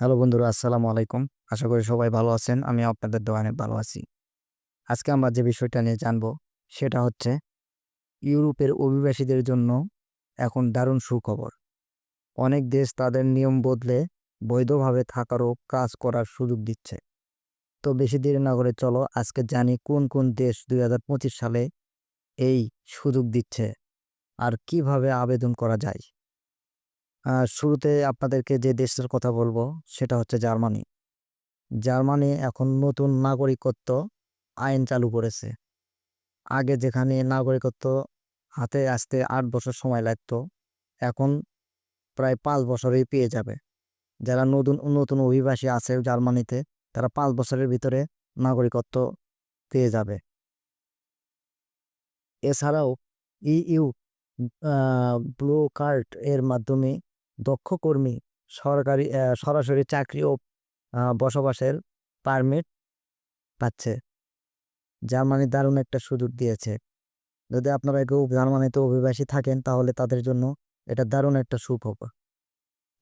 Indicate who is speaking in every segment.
Speaker 1: Hello বন্ধুরা, আসসালামু আলাইকুম। আশা করি সবাই ভালো আছেন আমি আপনাদের দোকানে ভালো আছি। আজকে আমরা যে বিষয়টা নিয়ে জানব, সেটা হচ্ছে ইউরোপের অভিবাসীদের জন্য এখন দারুণ সুখবর। অনেক দেশ তাদের নিয়ম বদলে বৈধভাবে থাকারও কাজ করার সুযোগ দিচ্ছে। তো বেশি দেরি না করে চলো, আজকে জানি কোন কোন দেশ দুই হাজার পঁচিশ সালে এই সুযোগ দিচ্ছে আর কীভাবে আবেদন করা যায়। শুরুতে আপনাদেরকে যে দেশের কথা বলব, সেটা হচ্ছে জার্মানি। জার্মানি এখন নতুন নাগরিকত্ব আইন চালু করেছে। আগে যেখানে নাগরিকত্ব হাতে আসতে আট বছর সময় লাগতো, এখন প্রায় পাঁচ বছরেই পেয়ে যাবে। যারা নতুন নতুন অভিবাসী আছে জার্মানিতে, তারা পাঁচ বছরের ভিতরে নাগরিকত্ব পেয়ে যাবে। এছাড়াও ইইউ ব্লু কার্ড এর মাধ্যমে দক্ষ কর্মী, সরকারি সরাসরি চাকরি ও বসবাসের পারমিট পাচ্ছে। জার্মানি দারুণ একটা সুযোগ দিয়েছে। যদি আপনারা কেউ জার্মানিতে অভিবাসী থাকেন, তাহলে তাদের জন্য এটা দারুণ একটা সুখবর।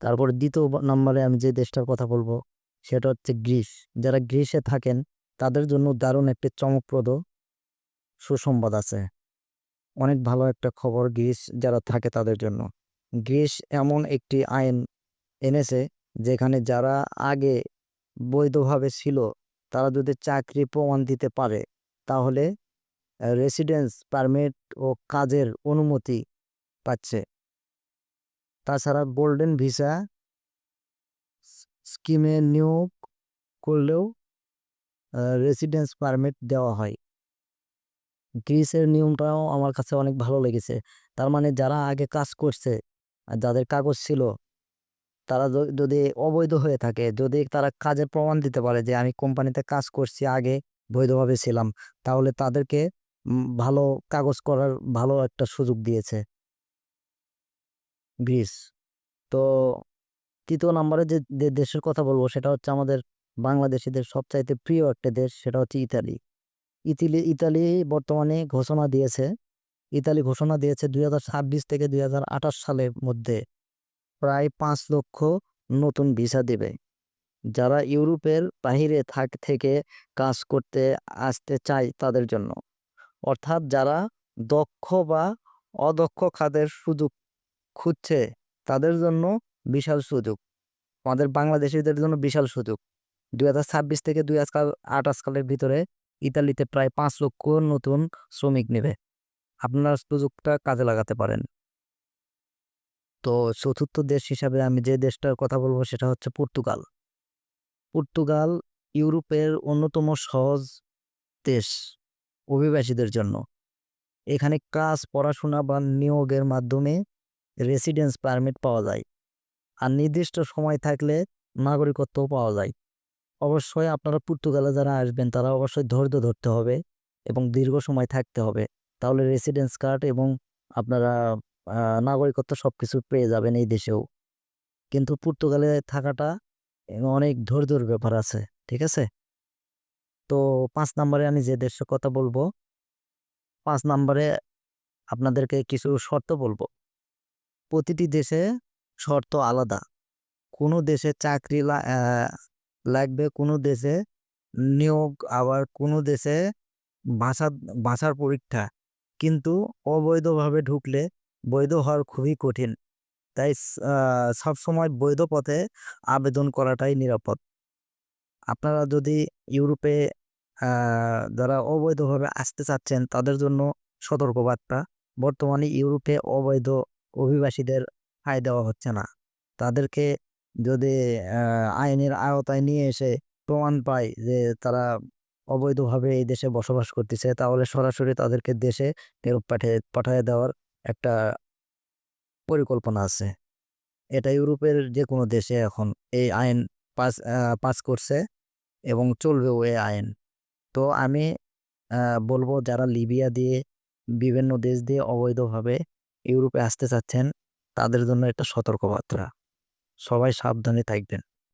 Speaker 1: তারপর দ্বিতীয় নম্বরে আমি যে দেশটার কথা বলব, সেটা হচ্ছে গ্রিস। যারা গ্রিসে থাকেন, তাদের জন্য দারুণ একটি চমকপ্রদ সুসংবাদ আছে। অনেক ভালো একটা খবর গ্রিস যারা থাকে তাদের জন্য। গ্রিস এমন একটি আইন এনেছে যেখানে যারা আগে বৈধভাবে ছিল, তারা যদি চাকরি প্রমাণ দিতে পারে, তাহলে রেসিডেন্স পারমিট ও কাজের অনুমতি পাচ্ছে। তাছাড়া গোল্ডেন ভিসা স্কিমে নিয়োগ করলেও রেসিডেন্স পারমিট দেওয়া হয়। গ্রিসের নিয়মটাও আমার কাছে অনেক ভালো লেগেছে। তার মানে যারা আগে কাজ করছে আর যাদের কাগজ ছিল, তারা যদি অবৈধ হয়ে থাকে, যদি তারা কাজের প্রমাণ দিতে পারে যে আমি কোম্পানিতে কাজ করছি, আগে বৈধভাবে ছিলাম, তাহলে তাদেরকে ভালো কাগজ করার ভালো একটা সুযোগ দিয়েছে। গ্রিস। তো তৃতীয় নম্বরে যে দেশের কথা বলব, সেটা হচ্ছে আমাদের বাংলাদেশিদের সবচাইতে প্রিয় একটা দেশ, সেটা হচ্ছে ইতালি। ইতালি ইতালি বর্তমানে ঘোষণা দিয়েছে ইতালি ঘোষণা দিয়েছে দুই হাজার ছাব্বিশ থেকে দুই হাজার আঠাশ সালের মধ্যে প্রায় পাঁচ লক্ষ নতুন ভিসা দেবে। যারা ইউরোপের বাহিরে থাক, থেকে কাজ করতে আসতে চায় তাদের জন্য। অর্থাৎ যারা দক্ষ বা অদক্ষ খাদের সুযোগ খুঁজছে তাদের জন্য বিশাল সুযোগ। আমাদের বাংলাদেশিদের জন্য বিশাল সুযোগ। দুই হাজার ছাব্বিশ থেকে দুই হাজার আঠাশ সালের ভিতরে ইতালিতে প্রায় পাঁচ লক্ষ নতুন শ্রমিক নেবে। আপনারা সুযোগটা কাজে লাগাতে পারেন। তো চতুর্থ দেশ হিসাবে আমি যে দেশটার কথা বলব সেটা হচ্ছে পর্তুগাল। পর্তুগাল ইউরোপের অন্যতম সহজ দেশ অভিবাসীদের জন্য। এখানে কাজ, পড়াশোনা বা নিয়োগের মাধ্যমে রেসিডেন্স পারমিট পাওয়া যায়। আর নির্দিষ্ট সময় থাকলে নাগরিকত্বও পাওয়া যায়। অবশ্যই আপনারা পর্তুগালে যারা আসবেন তারা অবশ্যই ধৈর্য ধরতে হবে এবং দীর্ঘ সময় থাকতে হবে। তাহলে রেসিডেন্স কার্ড এবং আপনারা নাগরিকত্ব সব কিছু পেয়ে যাবেন এই দেশেও। কিন্তু পর্তুগালে থাকাটা অনেক ধৈর্যের ব্যাপার আছে, ঠিক আছে? তো পাঁচ নম্বরে আমি যে দেশের কথা বলব, পাঁচ নম্বরে আপনাদেরকে কিছু শর্ত বলব। প্রতিটি দেশে শর্ত আলাদা। কোনো দেশে চাকরি লাগবে, কোনো দেশে নিয়োগ আবার কোনো দেশে ভাষা, ভাষার পরীক্ষা। কিন্তু অবৈধভাবে ঢুকলে বৈধ হওয়ার খুবই কঠিন। তাই সবসময় বৈধ পথে আবেদন করাটাই নিরাপদ। আপনারা যদি ইউরোপে যারা অবৈধভাবে আসতে চাচ্ছেন, তাদের জন্য সতর্কবার্তা, বর্তমানে ইউরোপে অবৈধ অভিবাসীদের ঠাঁই দেওয়া হচ্ছে না। তাদেরকে যদি আইনের আওতায় নিয়ে এসে প্রমাণ পায় যে তারা অবৈধভাবে এই দেশে বসবাস করতেছে, তাহলে সরাসরি তাদেরকে দেশে ফেরত পাঠিয়ে পাঠিয়ে দেওয়ার একটা পরিকল্পনা আছে। এটা ইউরোপের যে কোনো দেশে এখন এই আইন পাস পাস করছে এবং চলবেও এই আইন। তো আমি বলব যারা লিবিয়া দিয়ে, বিভিন্ন দেশ দিয়ে অবৈধভাবে ইউরোপে আসতে চাচ্ছেন, তাদের জন্য একটা সতর্কবার্তা। সবাই সাবধানে থাকবেন।